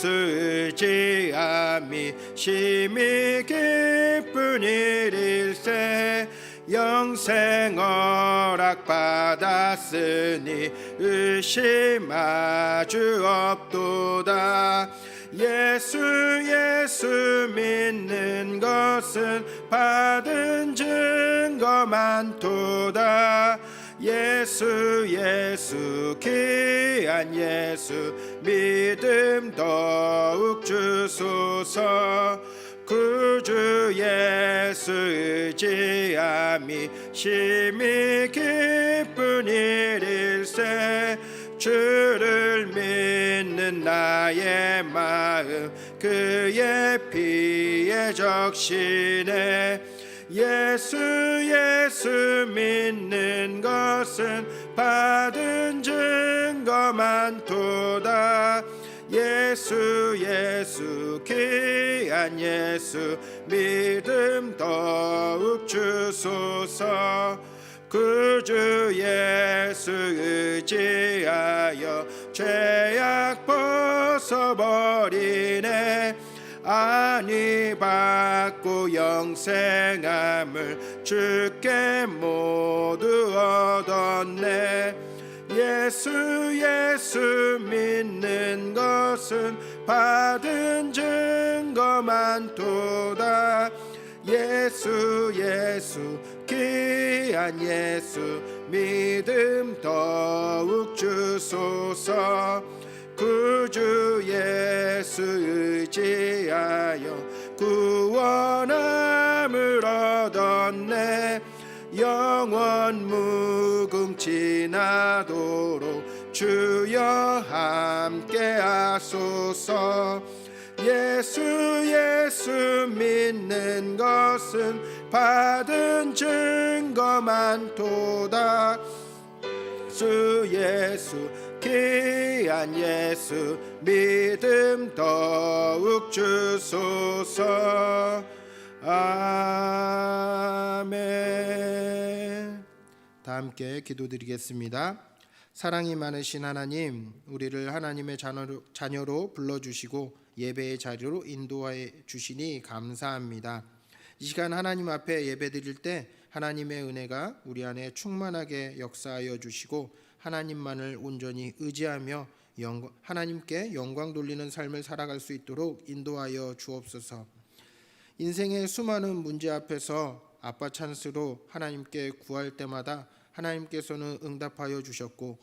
수 의지함이 심히 기쁜 일일세. 영생 허락 받았으니 의심하주 없도다. 예수 예수 믿는 것은 받은 증거 많도다. 예수 예수 귀한 예수 믿음 더욱 주소서. 구주 예수 의지함이 심히 기쁜 일일세. 주를 믿는 나의 마음 그의 피에 적시네 예수 예수 믿는 것은 받은 증거 많도다. 예수 예수 귀한 예수 믿음 더욱 주소서. 구주 예수 의지하여 죄악 벗어버리네. 아니 받고 영생함을 주께 모두 얻었네. 예수 예수 믿는 것은 받은 증거 많도다. 예수 예수 귀한 예수 믿음 더욱 주소서. 구주 예수 의지하여 구원함을 얻었네 영원 무궁지나도록 주여 함께 하소서. 예수 예수 믿는 것은 받은 증거 많도다. 주 예수 귀한 예수 믿음 더욱 주소서 아멘. 다 함께 기도드리겠습니다. 사랑이 많으신 하나님 우리를 하나님의 자녀로, 자녀로 불러주시고 예배의 자리로 인도하여 주시니 감사합니다. 이 시간 하나님 앞에 예배드릴 때 하나님의 은혜가 우리 안에 충만하게 역사하여 주시고 하나님만을 온전히 의지하며 영광, 하나님께 영광 돌리는 삶을 살아갈 수 있도록 인도하여 주옵소서. 인생의 수많은 문제 앞에서 아빠 찬스로 하나님께 구할 때마다 하나님께서는 응답하여 주셨고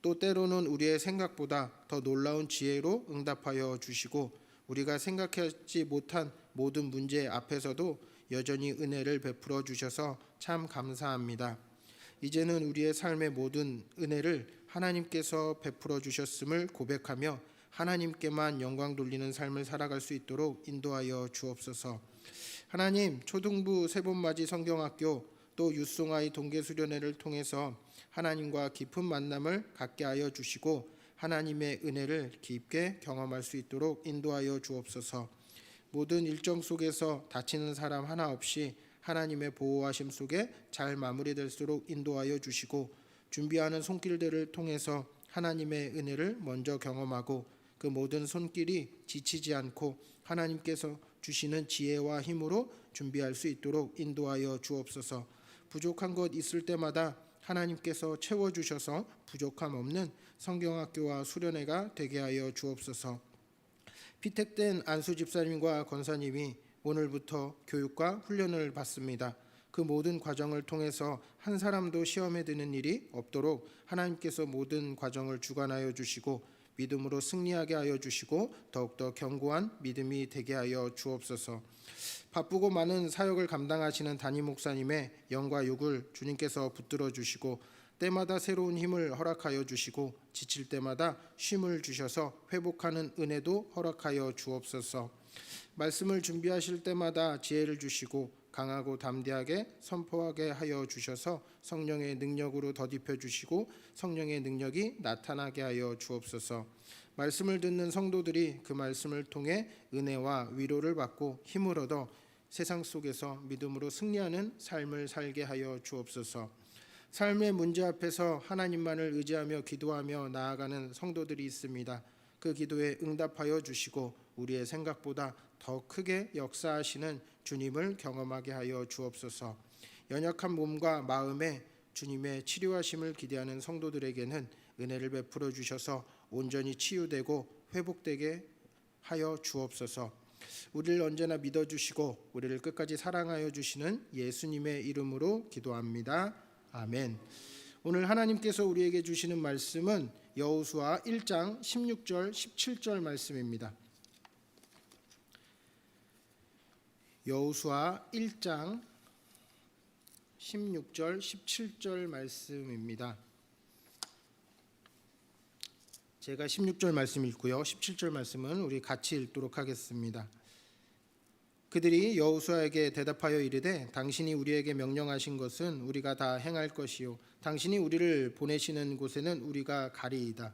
또 때로는 우리의 생각보다 더 놀라운 지혜로 응답하여 주시고 우리가 생각하지 못한 모든 문제 앞에서도 여전히 은혜를 베풀어 주셔서 참 감사합니다. 이제는 우리의 삶의 모든 은혜를 하나님께서 베풀어 주셨음을 고백하며 하나님께만 영광 돌리는 삶을 살아갈 수 있도록 인도하여 주옵소서. 하나님 초등부 세본맞이 성경학교 또 유송아이 동계 수련회를 통해서 하나님과 깊은 만남을 갖게 하여 주시고 하나님의 은혜를 깊게 경험할 수 있도록 인도하여 주옵소서. 모든 일정 속에서 다치는 사람 하나 없이 하나님의 보호하심 속에 잘 마무리될수록 인도하여 주시고 준비하는 손길들을 통해서 하나님의 은혜를 먼저 경험하고 그 모든 손길이 지치지 않고 하나님께서 주시는 지혜와 힘으로 준비할 수 있도록 인도하여 주옵소서. 부족한 것 있을 때마다 하나님께서 채워 주셔서 부족함 없는 성경학교와 수련회가 되게 하여 주옵소서. 피택된 안수 집사님과 권사님이 오늘부터 교육과 훈련을 받습니다. 그 모든 과정을 통해서 한 사람도 시험에 드는 일이 없도록 하나님께서 모든 과정을 주관하여 주시고 믿음으로 승리하게 하여 주시고 더욱더 견고한 믿음이 되게 하여 주옵소서. 바쁘고 많은 사역을 감당하시는 담임 목사님의 영과 육을 주님께서 붙들어 주시고 때마다 새로운 힘을 허락하여 주시고 지칠 때마다 쉼을 주셔서 회복하는 은혜도 허락하여 주옵소서. 말씀을 준비하실 때마다 지혜를 주시고 강하고 담대하게 선포하게 하여 주셔서 성령의 능력으로 더딥혀 주시고 성령의 능력이 나타나게 하여 주옵소서. 말씀을 듣는 성도들이 그 말씀을 통해 은혜와 위로를 받고 힘을 얻어 세상 속에서 믿음으로 승리하는 삶을 살게 하여 주옵소서. 삶의 문제 앞에서 하나님만을 의지하며 기도하며 나아가는 성도들이 있습니다. 그 기도에 응답하여 주시고 우리의 생각보다 더 크게 역사하시는 주님을 경험하게 하여 주옵소서. 연약한 몸과 마음에 주님의 치료하심을 기대하는 성도들에게는 은혜를 베풀어 주셔서 온전히 치유되고 회복되게 하여 주옵소서. 우리를 언제나 믿어 주시고 우리를 끝까지 사랑하여 주시는 예수님의 이름으로 기도합니다. 아멘. 오늘 하나님께서 우리에게 주시는 말씀은 여호수아 1장 16절 17절 말씀입니다. 여호수아 1장 16절 17절 말씀입니다. 제가 16절 말씀 읽고요. 17절 말씀은 우리 같이 읽도록 하겠습니다. 그들이 여호수아에게 대답하여 이르되 당신이 우리에게 명령하신 것은 우리가 다 행할 것이요 당신이 우리를 보내시는 곳에는 우리가 가리이다.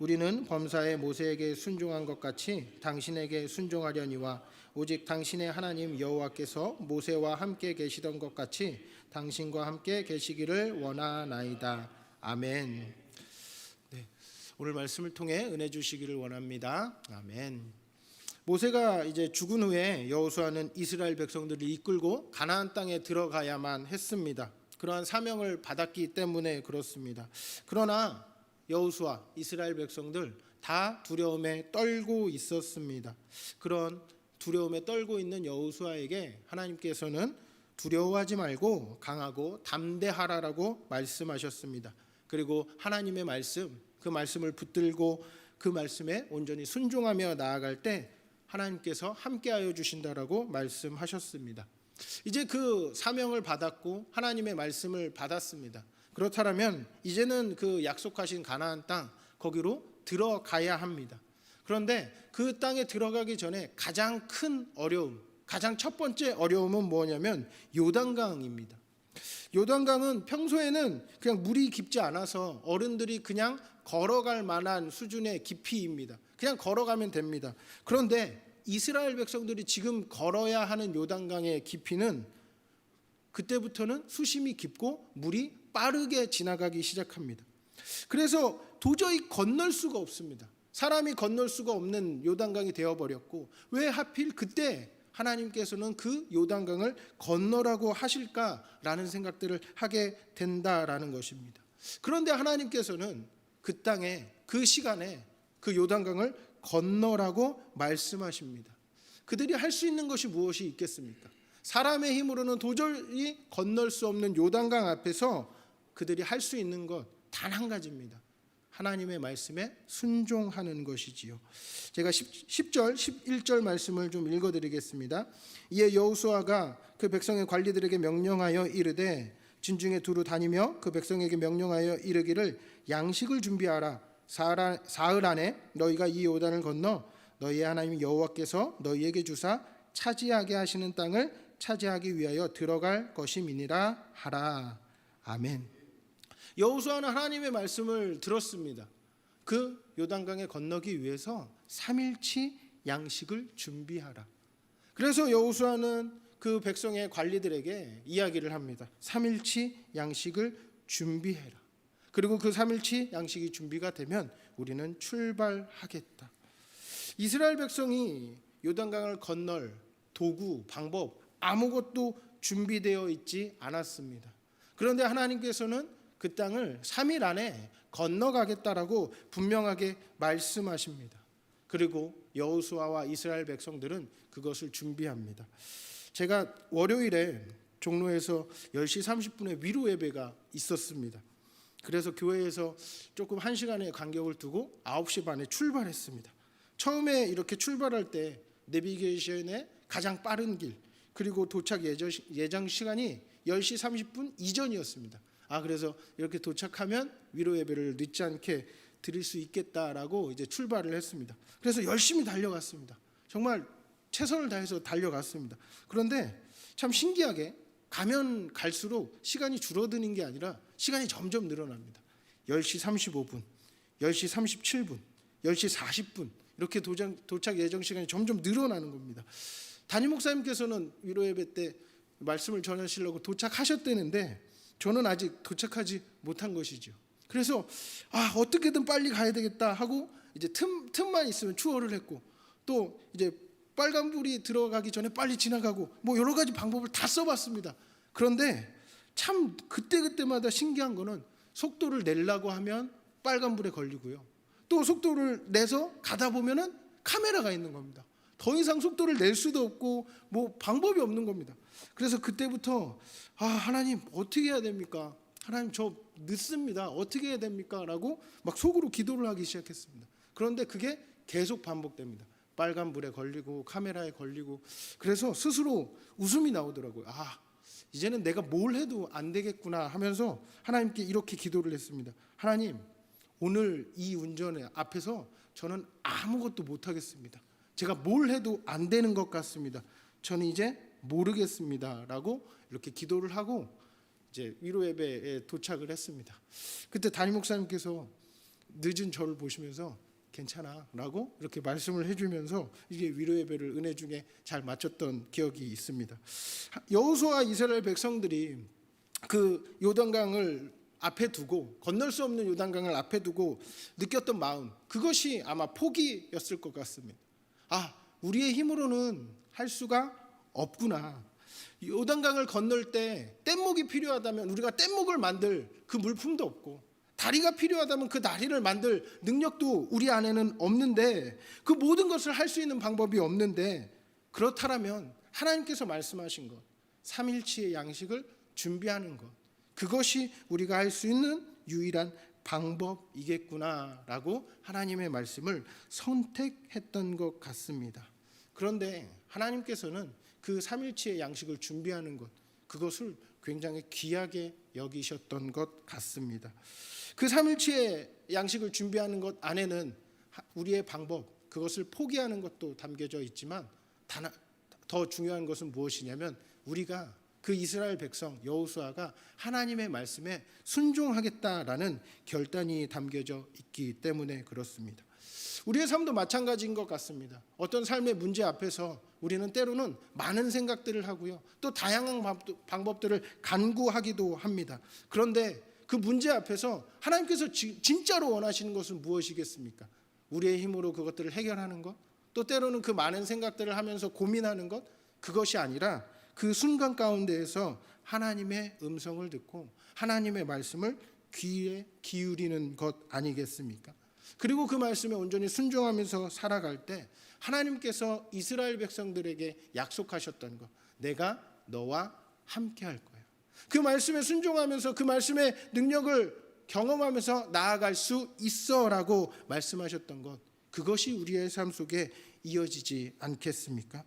우리는 범사에 모세에게 순종한 것 같이 당신에게 순종하려니와 오직 당신의 하나님 여호와께서 모세와 함께 계시던 것 같이 당신과 함께 계시기를 원하나이다. 아멘. 네, 오늘 말씀을 통해 은혜 주시기를 원합니다. 아멘. 모세가 이제 죽은 후에 여호수아는 이스라엘 백성들을 이끌고 가나안 땅에 들어가야만 했습니다. 그러한 사명을 받았기 때문에 그렇습니다. 그러나 여호수아 이스라엘 백성들 다 두려움에 떨고 있었습니다. 그런 두려움에 떨고 있는 여호수아에게 하나님께서는 두려워하지 말고 강하고 담대하라라고 말씀하셨습니다. 그리고 하나님의 말씀 그 말씀을 붙들고 그 말씀에 온전히 순종하며 나아갈 때 하나님께서 함께하여 주신다라고 말씀하셨습니다. 이제 그 사명을 받았고 하나님의 말씀을 받았습니다. 그렇다면 이제는 그 약속하신 가나안 땅 거기로 들어가야 합니다. 그런데 그 땅에 들어가기 전에 가장 큰 어려움, 가장 첫 번째 어려움은 뭐냐면 요단강입니다. 요단강은 평소에는 그냥 물이 깊지 않아서 어른들이 그냥 걸어갈 만한 수준의 깊이입니다. 그냥 걸어가면 됩니다. 그런데 이스라엘 백성들이 지금 걸어야 하는 요단강의 깊이는 그때부터는 수심이 깊고 물이 빠르게 지나가기 시작합니다. 그래서 도저히 건널 수가 없습니다. 사람이 건널 수가 없는 요단강이 되어 버렸고 왜 하필 그때 하나님께서는 그 요단강을 건너라고 하실까라는 생각들을 하게 된다라는 것입니다. 그런데 하나님께서는 그 땅에 그 시간에 그 요단강을 건너라고 말씀하십니다. 그들이 할 수 있는 것이 무엇이 있겠습니까? 사람의 힘으로는 도저히 건널 수 없는 요단강 앞에서 그들이 할 수 있는 것 단 한 가지입니다. 하나님의 말씀에 순종하는 것이지요. 제가 10, 절 11절 말씀을 좀 읽어 드리겠습니다. 이에 여호수아가 그 백성의 관리들에게 명령하여 이르되 진중에 두루 다니며 그 백성에게 명령하여 이르기를 양식을 준비하라 사흘 안에 너희가 이 요단을 건너 너희의 하나님 여호와께서 너희에게 주사 차지하게 하시는 땅을 차지하기 위하여 들어갈 것임이니라 하라. 아멘. 여호수아는 하나님의 말씀을 들었습니다. 그 요단강에 건너기 위해서 3일치 양식을 준비하라. 그래서 여호수아는 그 백성의 관리들에게 이야기를 합니다. 3일치 양식을 준비해라. 그리고 그 3일치 양식이 준비가 되면 우리는 출발하겠다. 이스라엘 백성이 요단강을 건널 도구, 방법 아무것도 준비되어 있지 않았습니다. 그런데 하나님께서는 그 땅을 3일 안에 건너가겠다라고 분명하게 말씀하십니다. 그리고 여호수아와 이스라엘 백성들은 그것을 준비합니다. 제가 월요일에 종로에서 10시 30분에 위로 예배가 있었습니다. 그래서 교회에서 조금 한 시간의 간격을 두고 9시 반에 출발했습니다. 처음에 이렇게 출발할 때 내비게이션의 가장 빠른 길 그리고 도착 예정, 시간이 10시 30분 이전이었습니다. 아 그래서 이렇게 도착하면 위로 예배를 늦지 않게 드릴 수 있겠다라고 이제 출발을 했습니다. 그래서 열심히 달려갔습니다. 정말 최선을 다해서 달려갔습니다. 그런데 참 신기하게 가면 갈수록 시간이 줄어드는 게 아니라 시간이 점점 늘어납니다. 10시 35분, 10시 37분, 10시 40분 이렇게 도착 예정 시간이 점점 늘어나는 겁니다. 담임 목사님께서는 위로 예배 때 말씀을 전하시려고 도착하셨다는데 저는 아직 도착하지 못한 것이죠. 그래서 아 어떻게든 빨리 가야 되겠다 하고 이제 틈 틈만 있으면 추월을 했고 또 이제 빨간 불이 들어가기 전에 빨리 지나가고 뭐 여러 가지 방법을 다 써봤습니다. 그런데 참 그때 그때마다 신기한 거는 속도를 내려고 하면 빨간 불에 걸리고요. 또 속도를 내서 가다 보면은 카메라가 있는 겁니다. 더 이상 속도를 낼 수도 없고 뭐 방법이 없는 겁니다. 그래서 그때부터 아 하나님 어떻게 해야 됩니까? 하나님 저 늦습니다. 어떻게 해야 됩니까? 라고 막 속으로 기도를 하기 시작했습니다. 그런데 그게 계속 반복됩니다. 빨간 불에 걸리고 카메라에 걸리고 그래서 스스로 웃음이 나오더라고요. 아 이제는 내가 뭘 해도 안 되겠구나 하면서 하나님께 이렇게 기도를 했습니다. 하나님 오늘 이 운전에 앞에서 저는 아무것도 못 하겠습니다. 제가 뭘 해도 안 되는 것 같습니다. 저는 이제 모르겠습니다라고 이렇게 기도를 하고 이제 위로 예배에 도착을 했습니다. 그때 담임 목사님께서 늦은 저를 보시면서 괜찮아라고 이렇게 말씀을 해주면서 이게 위로 예배를 은혜 중에 잘 마쳤던 기억이 있습니다. 여호수아 이스라엘 백성들이 그 요단강을 앞에 두고 건널 수 없는 요단강을 앞에 두고 느꼈던 마음 그것이 아마 포기였을 것 같습니다. 아 우리의 힘으로는 할 수가 없구나. 요단강을 건널 때 뗏목이 필요하다면 우리가 뗏목을 만들 그 물품도 없고 다리가 필요하다면 그 다리를 만들 능력도 우리 안에는 없는데 그 모든 것을 할 수 있는 방법이 없는데 그렇다면 하나님께서 말씀하신 것 삼일치의 양식을 준비하는 것 그것이 우리가 할 수 있는 유일한 방법이겠구나라고 하나님의 말씀을 선택했던 것 같습니다. 그런데 하나님께서는 그 삼일치의 양식을 준비하는 것 그것을 굉장히 귀하게 여기셨던 것 같습니다. 그 삼일치의 양식을 준비하는 것 안에는 우리의 방법 그것을 포기하는 것도 담겨져 있지만 더 중요한 것은 무엇이냐면 우리가 그 이스라엘 백성 여호수아가 하나님의 말씀에 순종하겠다라는 결단이 담겨져 있기 때문에 그렇습니다. 우리의 삶도 마찬가지인 것 같습니다. 어떤 삶의 문제 앞에서 우리는 때로는 많은 생각들을 하고요. 또 다양한 방법들을 간구하기도 합니다. 그런데 그 문제 앞에서 하나님께서 진짜로 원하시는 것은 무엇이겠습니까? 우리의 힘으로 그것들을 해결하는 것, 또 때로는 그 많은 생각들을 하면서 고민하는 것, 그것이 아니라 그 순간 가운데에서 하나님의 음성을 듣고 하나님의 말씀을 귀에 기울이는 것 아니겠습니까? 그리고 그 말씀에 온전히 순종하면서 살아갈 때 하나님께서 이스라엘 백성들에게 약속하셨던 것, 내가 너와 함께 할 거야. 그 말씀에 순종하면서 그 말씀의 능력을 경험하면서 나아갈 수 있어라고 말씀하셨던 것, 그것이 우리의 삶 속에 이어지지 않겠습니까?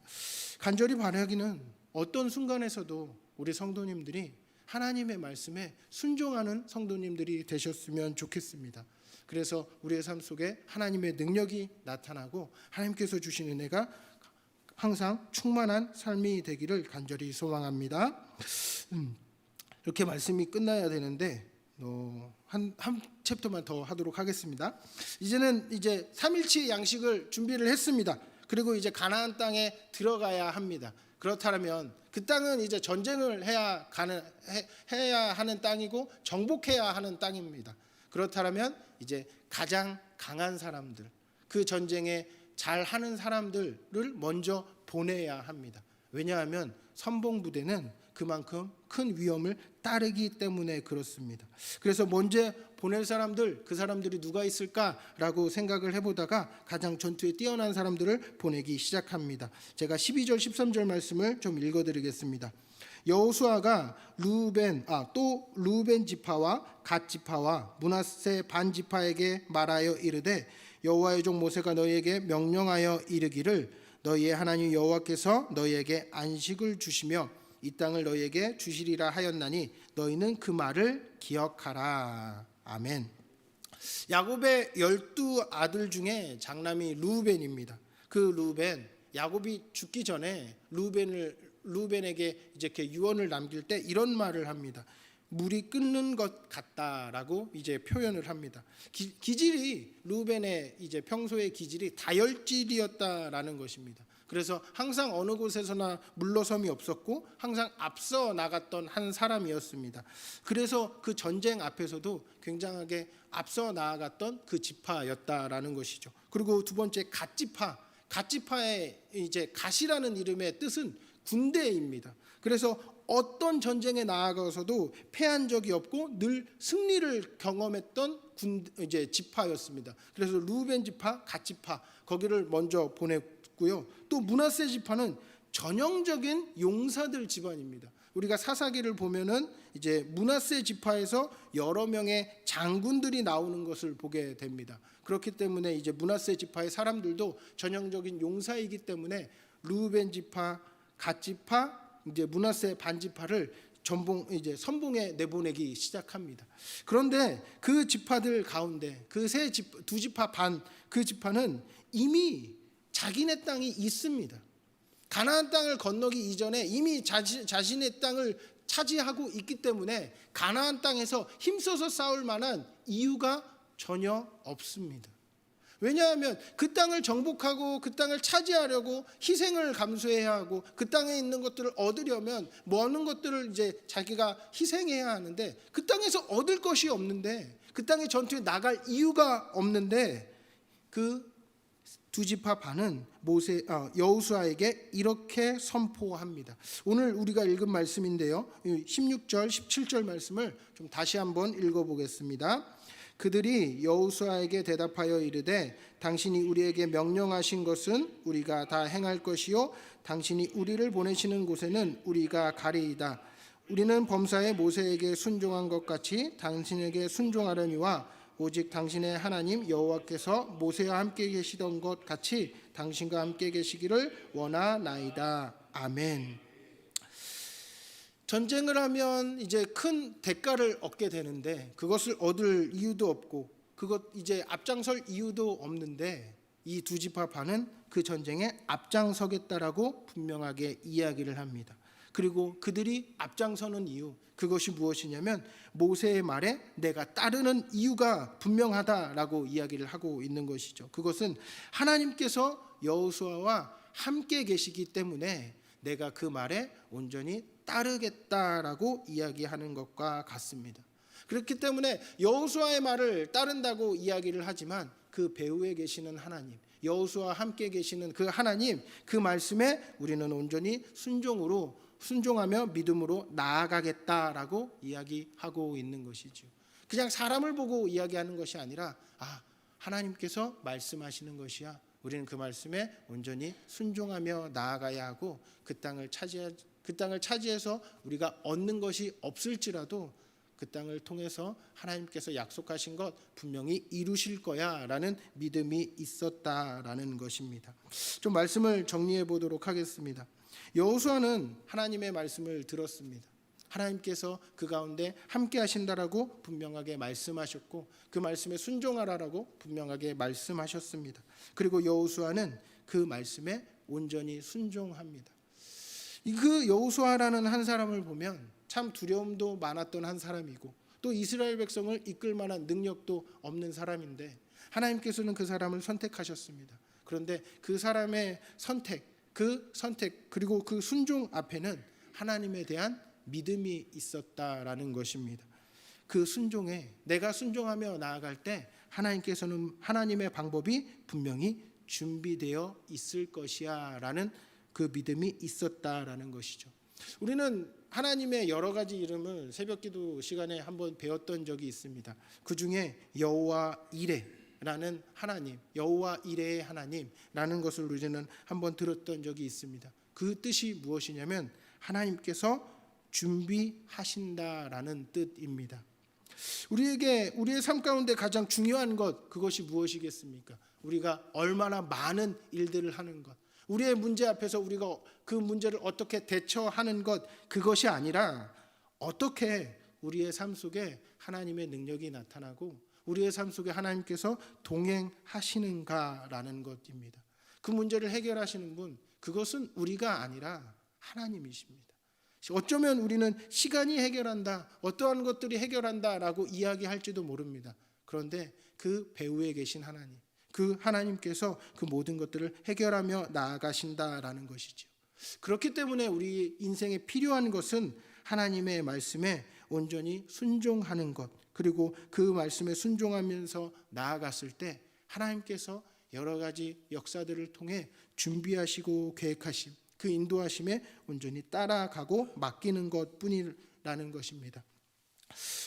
간절히 바라기는 어떤 순간에서도 우리 성도님들이 하나님의 말씀에 순종하는 성도님들이 되셨으면 좋겠습니다. 그래서 우리의 삶 속에 하나님의 능력이 나타나고 하나님께서 주신 은혜가 항상 충만한 삶이 되기를 간절히 소망합니다. 음, 이렇게 말씀이 끝나야 되는데 어, 한, 한 챕터만 더 하도록 하겠습니다. 이제는 이제 삼일치 양식을 준비를 했습니다. 그리고 이제 가나안 땅에 들어가야 합니다. 그렇다면 그 땅은 이제 전쟁을 해야 가는 해, 해야 하는 땅이고 정복해야 하는 땅입니다. 그렇다면 이제 가장 강한 사람들, 그 전쟁에 잘 하는 사람들을 먼저 보내야 합니다. 왜냐하면 선봉 부대는 그만큼 큰 위험을 따르기 때문에 그렇습니다. 그래서 먼저 보낼 사람들 그 사람들이 누가 있을까라고 생각을 해보다가 가장 전투에 뛰어난 사람들을 보내기 시작합니다. 제가 12절 13절 말씀을 좀 읽어드리겠습니다. 여호수아가 루벤 아 또 루벤 지파와 갓 지파와 문하세 반 지파에게 말하여 이르되 여호와의 종 모세가 너희에게 명령하여 이르기를 너희의 하나님 여호와께서 너희에게 안식을 주시며 이 땅을 너희에게 주시리라 하였나니 너희는 그 말을 기억하라 아멘. 야곱의 열두 아들 중에 장남이 루벤입니다. 그 루벤 야곱이 죽기 전에 루벤을 루벤에게 이렇게 유언을 남길 때 이런 말을 합니다. 물이 끓는 것 같다라고 이제 표현을 합니다. 기, 기질이 루벤의 이제 평소의 기질이 다혈질이었다라는 것입니다. 그래서 항상 어느 곳에서나 물러섬이 없었고 항상 앞서 나갔던 한 사람이었습니다. 그래서 그 전쟁 앞에서도 굉장하게 앞서 나아갔던 그 지파였다라는 것이죠. 그리고 두 번째 갓지파, 갓지파의 이제 갓이라는 이름의 뜻은 군대입니다. 그래서 어떤 전쟁에 나아가서도 패한 적이 없고 늘 승리를 경험했던 군 이제 지파였습니다. 그래서 루벤 지파, 갓 지파 거기를 먼저 보냈고 요. 또 문하세 지파는 전형적인 용사들 집안입니다. 우리가 사사기를 보면은 이제 문하세 지파에서 여러 명의 장군들이 나오는 것을 보게 됩니다. 그렇기 때문에 이제 문하세 지파의 사람들도 전형적인 용사이기 때문에 루벤 지파, 갓 지파, 이제 문하세 반 지파를 전봉 이제 선봉에 내보내기 시작합니다. 그런데 그 지파들 가운데 그세두 지파 반 그 지파는 이미 자기네 땅이 있습니다. 가나안 땅을 건너기 이전에 이미 자신, 자신의 땅을 차지하고 있기 때문에 가나안 땅에서 힘써서 싸울 만한 이유가 전혀 없습니다. 왜냐하면 그 땅을 정복하고 그 땅을 차지하려고 희생을 감수해야 하고 그 땅에 있는 것들을 얻으려면 많은 것들을 이제 자기가 희생해야 하는데 그 땅에서 얻을 것이 없는데 그 땅에 전투에 나갈 이유가 없는데 그 두 지파 반은 모세 아, 여호수아에게 이렇게 선포합니다. 오늘 우리가 읽은 말씀인데요. 16절, 17절 말씀을 좀 다시 한번 읽어 보겠습니다. 그들이 여호수아에게 대답하여 이르되 당신이 우리에게 명령하신 것은 우리가 다 행할 것이요 당신이 우리를 보내시는 곳에는 우리가 가리이다. 우리는 범사에 모세에게 순종한 것 같이 당신에게 순종하려니와 오직 당신의 하나님 여호와께서 모세와 함께 계시던 것 같이 당신과 함께 계시기를 원하나이다. 아멘. 전쟁을 하면 이제 큰 대가를 얻게 되는데 그것을 얻을 이유도 없고 그것 이제 앞장설 이유도 없는데 이 두 지파 반은 그 전쟁에 앞장서겠다라고 분명하게 이야기를 합니다. 그리고 그들이 앞장서는 이유 그것이 무엇이냐면 모세의 말에 내가 따르는 이유가 분명하다라고 이야기를 하고 있는 것이죠. 그것은 하나님께서 여호수아와 함께 계시기 때문에 내가 그 말에 온전히 따르겠다라고 이야기하는 것과 같습니다. 그렇기 때문에 여호수아의 말을 따른다고 이야기를 하지만 그 배후에 계시는 하나님, 여호수아와 함께 계시는 그 하나님 그 말씀에 우리는 온전히 순종으로 순종하며 믿음으로 나아가겠다라고 이야기하고 있는 것이죠. 그냥 사람을 보고 이야기하는 것이 아니라 아 하나님께서 말씀하시는 것이야. 우리는 그 말씀에 온전히 순종하며 나아가야 하고 그 땅을 차지 그 땅을 차지해서 우리가 얻는 것이 없을지라도 그 땅을 통해서 하나님께서 약속하신 것 분명히 이루실 거야라는 믿음이 있었다라는 것입니다. 좀 말씀을 정리해 보도록 하겠습니다. 여호수아는 하나님의 말씀을 들었습니다. 하나님께서 그 가운데 함께 하신다라고 분명하게 말씀하셨고 그 말씀에 순종하라라고 분명하게 말씀하셨습니다. 그리고 여호수아는 그 말씀에 온전히 순종합니다. 그 여호수아라는 한 사람을 보면 참 두려움도 많았던 한 사람이고 또 이스라엘 백성을 이끌 만한 능력도 없는 사람인데 하나님께서는 그 사람을 선택하셨습니다. 그런데 그 사람의 선택, 그 선택 그리고 그 순종 앞에는 하나님에 대한 믿음이 있었다라는 것입니다. 그 순종에 내가 순종하며 나아갈 때 하나님께서는 하나님의 방법이 분명히 준비되어 있을 것이야라는 그 믿음이 있었다라는 것이죠. 우리는 하나님의 여러 가지 이름을 새벽기도 시간에 한번 배웠던 적이 있습니다. 그 중에 여호와 이레 라는 하나님, 여호와 이레의 하나님라는 것을 우리는 한번 들었던 적이 있습니다. 그 뜻이 무엇이냐면 하나님께서 준비하신다라는 뜻입니다. 우리에게 우리의 삶 가운데 가장 중요한 것 그것이 무엇이겠습니까? 우리가 얼마나 많은 일들을 하는 것. 우리의 문제 앞에서 우리가 그 문제를 어떻게 대처하는 것 그것이 아니라 어떻게 우리의 삶 속에 하나님의 능력이 나타나고 우리의 삶 속에 하나님께서 동행하시는가라는 것입니다. 그 문제를 해결하시는 분 그것은 우리가 아니라 하나님이십니다. 어쩌면 우리는 시간이 해결한다, 어떠한 것들이 해결한다라고 이야기할지도 모릅니다. 그런데 그 배후에 계신 하나님, 그 하나님께서 그 모든 것들을 해결하며 나아가신다라는 것이죠. 그렇기 때문에 우리 인생에 필요한 것은 하나님의 말씀에 온전히 순종하는 것, 그리고 그 말씀에 순종하면서 나아갔을 때 하나님께서 여러 가지 역사들을 통해 준비하시고 계획하심, 그 인도하심에 온전히 따라가고 맡기는 것뿐이라는 것입니다.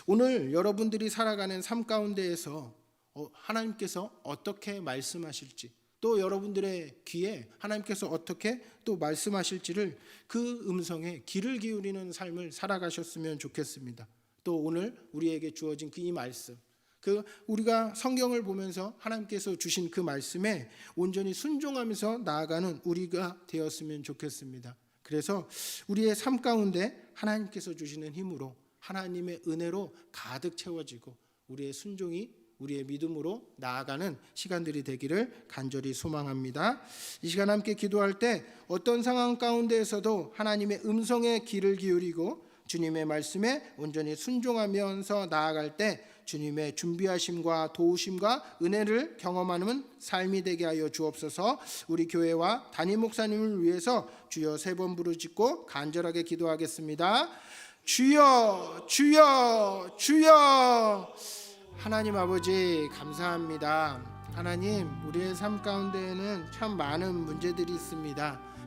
오늘 여러분들이 살아가는 삶 가운데에서 어, 하나님께서 어떻게 말씀하실지 또 여러분들의 귀에 하나님께서 어떻게 또 말씀하실지를 그 음성에 귀를 기울이는 삶을 살아가셨으면 좋겠습니다. 또 오늘 우리에게 주어진 그 이 말씀 그 우리가 성경을 보면서 하나님께서 주신 그 말씀에 온전히 순종하면서 나아가는 우리가 되었으면 좋겠습니다. 그래서 우리의 삶 가운데 하나님께서 주시는 힘으로 하나님의 은혜로 가득 채워지고 우리의 순종이 우리의 믿음으로 나아가는 시간들이 되기를 간절히 소망합니다. 이 시간 함께 기도할 때 어떤 상황 가운데에서도 하나님의 음성에 귀를 기울이고 주님의 말씀에 온전히 순종하면서 나아갈 때 주님의 준비하심과 도우심과 은혜를 경험하는 삶이 되게 하여 주옵소서. 우리 교회와 담임 목사님을 위해서 주여 세 번 부르짖고 간절하게 기도하겠습니다. 주여, 주여, 주여. 하나님 아버지 감사합니다. 하나님, 우리의 삶 가운데에는 참 많은 문제들이 있습니다.